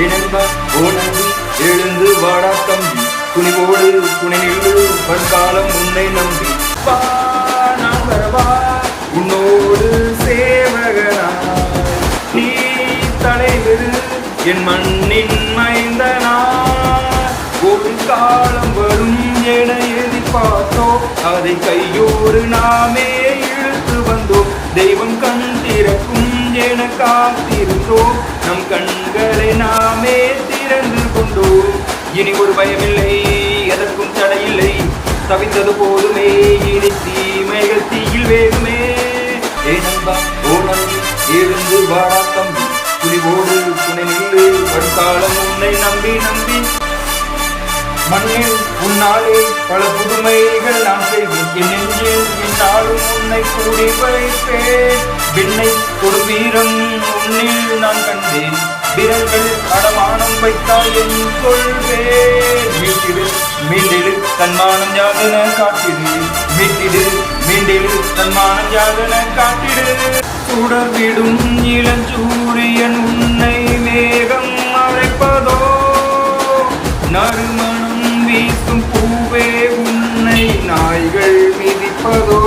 ஏனென்பா ஓ எழுந்து வாடா தம்பி. துணிவோடு துணை நின்று பற்காலம் உன்னை நம்பி. நான் வரவா? உன்னோடு சேவகனா? நீ தலைவர் என் மண்ணின் மைந்தனா? ஒரு காலம் வரும் என எதிர்பார்த்தோம் அதை கையோடு நாமே இழுத்து வந்தோம். தெய்வம் கண் திறக்கும் என காத்திருந்தோம். நம் கண் திறந்து கொண்டோம் இனி ஒரு பயமில்லை எதற்கும் தடையில்லை. தவித்தது போதுமே இனி தீமைகள் தீயில் வேகுமே ஏ நண்பா எழுந்து வாடா தம்பி துணிவோடு துணை நின்று வருங்காலம் உன்னை நம்பி நம்பி. மண்ணில் உன்னாலே பல புதுமைகள் நான் செய்வேன். என் நெஞ்சில் என்னாலும் உன்னை கூடி வைப்பேன். விண்ணை ஒரு வீரம் உன்னில் அடமானம் வைத்தால் என் கொள்வேன் மீட்டிடு மீண்டிடு தன்மானம் யாதன காட்டிடு மீட்டிடு மீண்டிடு தன்மானம் யாதன காட்டிடு சுடர்விடும் இளஞ்சூரியன் உன்னை மேகம் அழைப்பதோ நறுமணம் வீசும் பூவே உன்னை நாய்கள் மிதிப்பதோ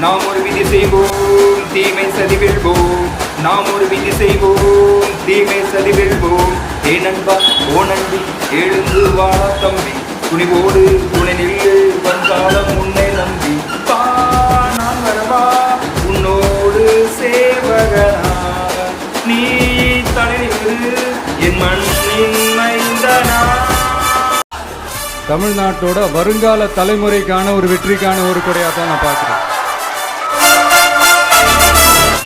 நாம் ஒரு விதி செய்வோம் தீமை சதி வெல்வோம் நாம் ஒரு விதி செய்வோம் தீமை சதி வெல்வோம் ஏ நண்பா ஓ நண்பி எழுந்து வாழா தம்பி. துணிவோடு துணை நில்லு வந்தாலும் உன்னை நம்பி. பா நான் வரவா உன்னோடு சேவகனா. நீ தலைவர் என் மண்ணின் மைந்தனா. தமிழ்நாட்டோட வருங்கால தலைமுறைக்கான ஒரு வெற்றிக்கான ஒரு கொடையாக தான் நான் பார்க்குறேன்.